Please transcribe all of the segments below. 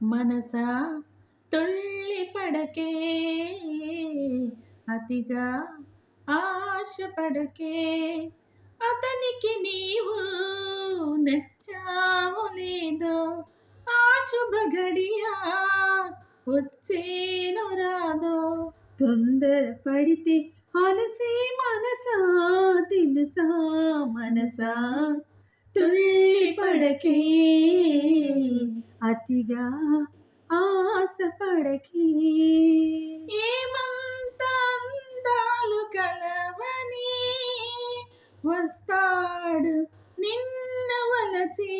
మనసా తుళ్ళి పడకే అతిగా ఆశపడకే అతనికి నీవు నచ్చావు లేదో ఆ శుభగడియా వచ్చేను రాదో. తొందర పడితే అలసే మనసా తెలుసా మనసా? తుళ్ళి పడకే. అతిగా ఆశ పడకే ఏమంత అందాలు కలవని వస్తాడు నిన్ను వలచి.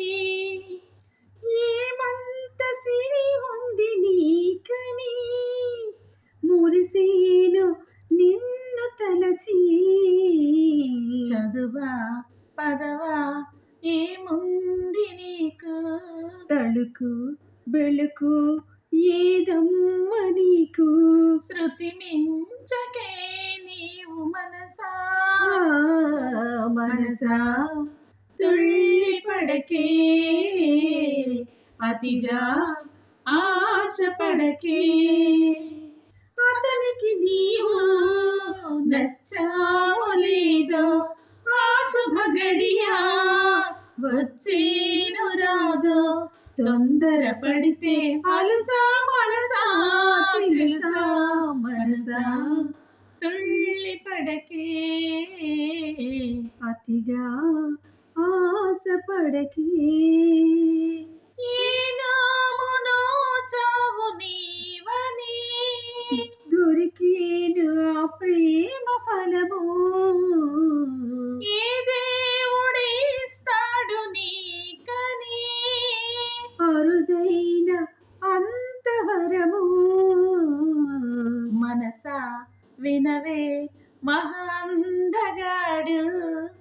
ఏమంత సిరి ఉంది నీకని మురిసేను నిన్ను తలచి. చదువా పదవా ఏముంది నీకు? తళుకు బెళుకు ఏదమ్మ నీకు? శృతి మించకే నీవు మనసా? మనసా? తుళ్ళి పడకే అతిగా ఆశ పడకే. అతనికి నీవు నచ్చావో లేదో శుభగడియా వచ్చేను రాదో తొందర పడితే అలసా మనసా తెలుసా మనసా తుళ్ళి పడకే అతిగా ఆశ పడకే ఏనామునో దొరికేను ఆ ప్రేమ ఫలము మనసా వినవే మహాందగాడు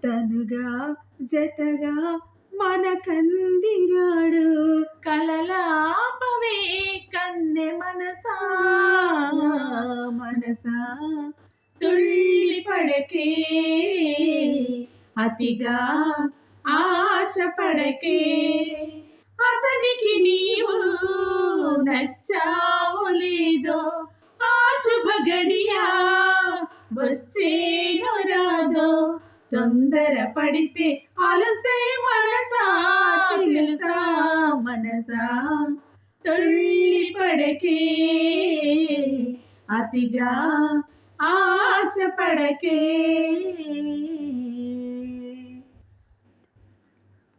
తనుగా జతగా మన కందిరాడు కలలాపవే కన్నె మనసా. మనసా తుళ్ళి పడకే. అతిగా ఆశ పడకే. అతనికి నీవు నచ్చావు. వచ్చేను రాదో తొందర పడితే అలసే మనసా తెలుసా మనసా? తుళ్ళి పడకే అతిగా ఆశ పడకే